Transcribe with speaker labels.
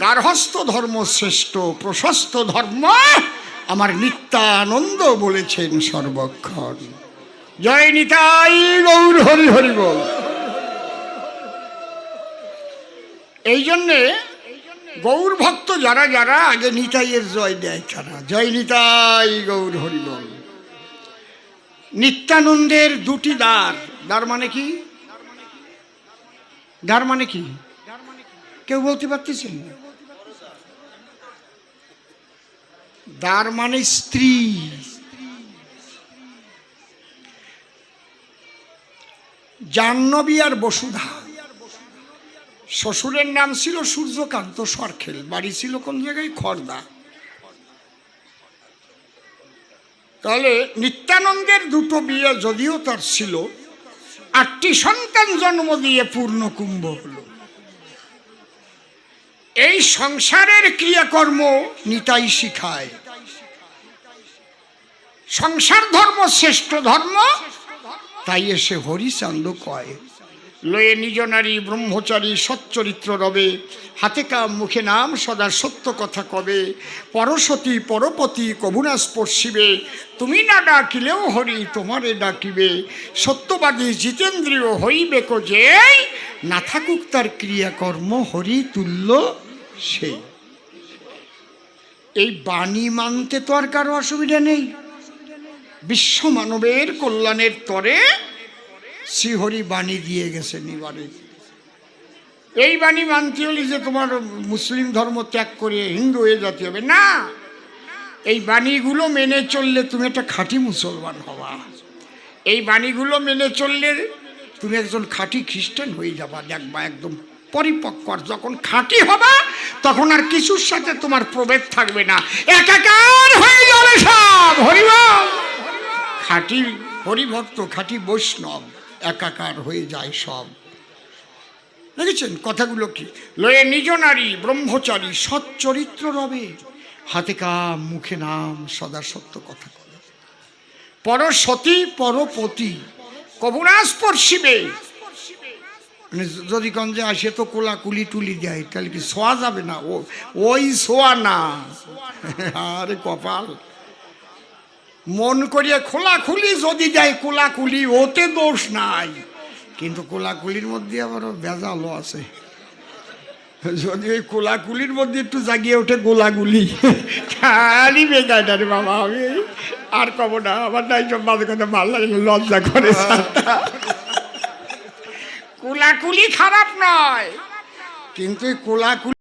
Speaker 1: গার্হস্থ ধর্ম শ্রেষ্ঠ, প্রশস্ত ধর্ম, আমার নিত্যানন্দ বলেছেন সর্বক্ষণ। জয় নিতাই গৌর হরি হরি বল। এই জন্যে গৌর ভক্ত যারা যারা, আগে নিতাইয়ের জয় দেয় তারা। জয় নিতাই গৌর হরি বল। নিত্যানন্দের দুটি দ্বার দ্বার মানে কি? দ্বার মানে কি? কেউ বলতে পারতেছেন না? দার মানে স্ত্রী। জাহ্নবী আর বসুধা। শ্বশুরের নাম ছিল সূর্যকান্ত সরখেল। বাড়ি ছিল কোন জায়গায়? খর্দা। তাহলে নিত্যানন্দের দুটো বিয়ে যদিও তার ছিল, আটটি সন্তান জন্ম দিয়ে পূর্ণ কুম্ভ হলো। এই সংসারের ক্রিয়াকর্ম নিতাই শিখায়। সংসার ধর্ম শ্রেষ্ঠ ধর্ম, তাই এসে হরিচান্দ কয়, লয়ে নিজ নারী ব্রহ্মচারী সচ্চরিত্র রবে, হাতে কাম মুখে নাম সদা সত্য কথা কবে পরসতী পরপতি কবুনা স্পর্শিবে, তুমি না ডাকিলেও হরি তোমারে ডাকিবে, সত্যবাদী জিতেন্দ্রীয় হইবে যে না থাকুক তার ক্রিয়াকর্ম হরি তুল্য সেই। এই বাণী মানতে তো আর কারও অসুবিধা নেই। বিশ্ব মানবের কল্যাণের তরে শ্রীহরি বাণী দিয়ে গেছেন এবারে। এই বাণী মানতে হলে যে তোমার মুসলিম ধর্ম ত্যাগ করে হিন্দু হয়ে যেতে হবে। না, এই বাণীগুলো মেনে চললে তুমি একটা খাঁটি মুসলমান হবা। এই বাণীগুলো মেনে চললে তুমি একজন খাঁটি খ্রিস্টান হয়ে যাবা। দেখবা একদম পরিপক্ক। যখন খাঁটি হবা তখন আর কিছুর সাথে তোমার প্রভেদ থাকবে না। একাকার হয়ে যাবে সব। হরিবল খাঁটি হরিভক্ত, খাঁটি বৈষ্ণব একাকার হয়ে যায় সব। দেখেছেন কথাগুলো কি? লয়ে নিজ নারী, ব্রহ্মচারী, সচ্চরিত্র রবে। হাতে কাম, মুখে নাম, সদা সত্য কথা পর সতী পরপতি কবুনা স্পর্শিবে মানে যদি যে আসে তো কোলা কুলি টুলি দেয়, তাহলে কি শোয়া যাবে না? ও, ওই শোয়া না। আরে কপাল। মন করিয়া খোলাখুলি যদি যায় কোলাকুলি, ওতে দোষ নাই। কিন্তু কোলাকুলির মধ্যে আবার বেজালও আছে। যদি ওই কোলাকুলির মধ্যে একটু জাগিয়ে ওঠে গোলাগুলি খালি বেজায় রে বাবা, আমি আর কব না, আমার নাই মাঝে কথা ভালো লাগে লজ্জা করে কোলাকুলি খারাপ নয়। কিন্তু কোলাকুলি